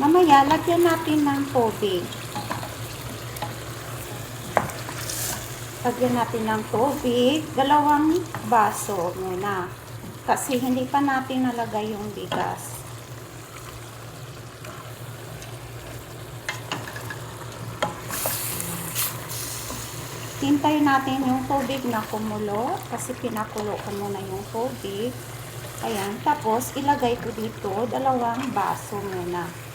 Mamaya, lagyan natin ng tubig. Lagyan natin ng tubig, dalawang baso muna. Kasi hindi pa natin nalagay yung bigas. Hintayin natin yung tubig na kumulo kasi pinakulo ko muna yung tubig. Ayan, tapos ilagay ko dito dalawang baso muna.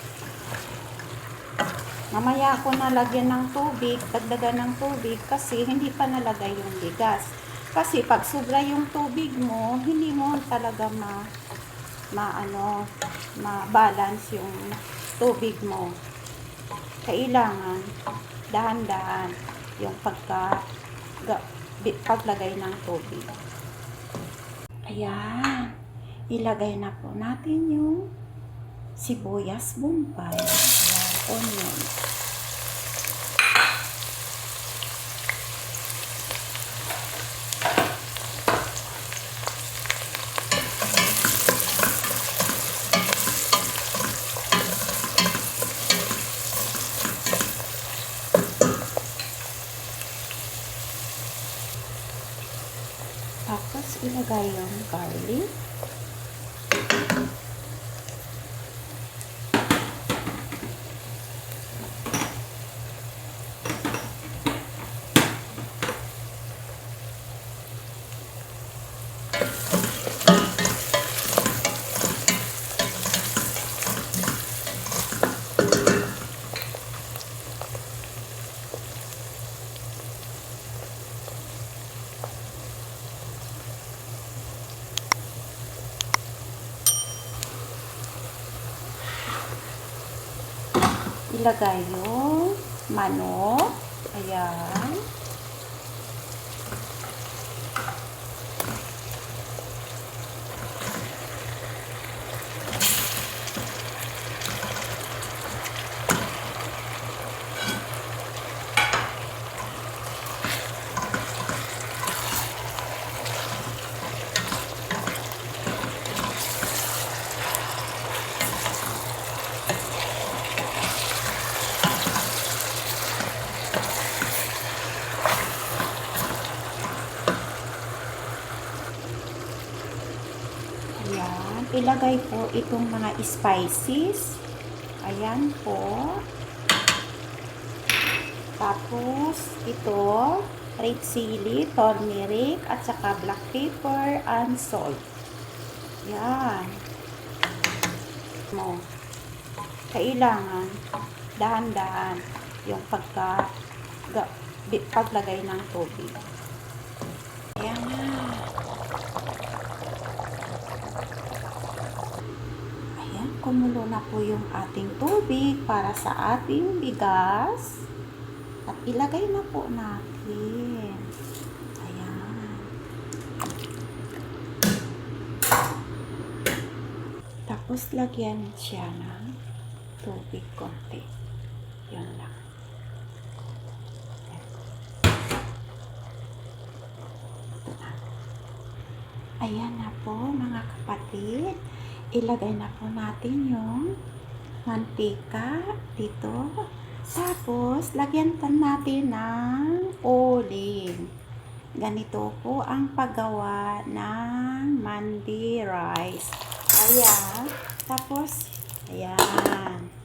Mamaya ako nalagyan ng tubig, dagdagan ng tubig kasi hindi pa nalagay yung bigas. Kasi pag sobra yung tubig mo, hindi mo talaga ma maano, ma-balance yung tubig mo. Kailangan dahan-dahan yung pagka paglagay ng tubig. Ayan. Ilagay na po natin yung sibuyas bombay. Ayan, onion. Tapos ilagay yung garlic. Ilagay yung manok. Ayan. Ayan. Ilagay po itong mga spices. Ayan po. Tapos, ito, red chili, turmeric, at saka black pepper and salt. Yan. Mo. Kailangan dahan-dahan yung pagka ga, paglagay ng tubig. Ayan na. Ayan, kumulo na po yung ating tubig para sa ating bigas. At ilagay na po natin. Ayan. Tapos lagyan siya ng tubig konti. Yun lang. Ayan na po mga kapatid. Ilagay na po natin yung mantika dito. Tapos, lagyan natin ng uling. Ganito po ang paggawa ng mandi rice. Ayan. Tapos, ayan.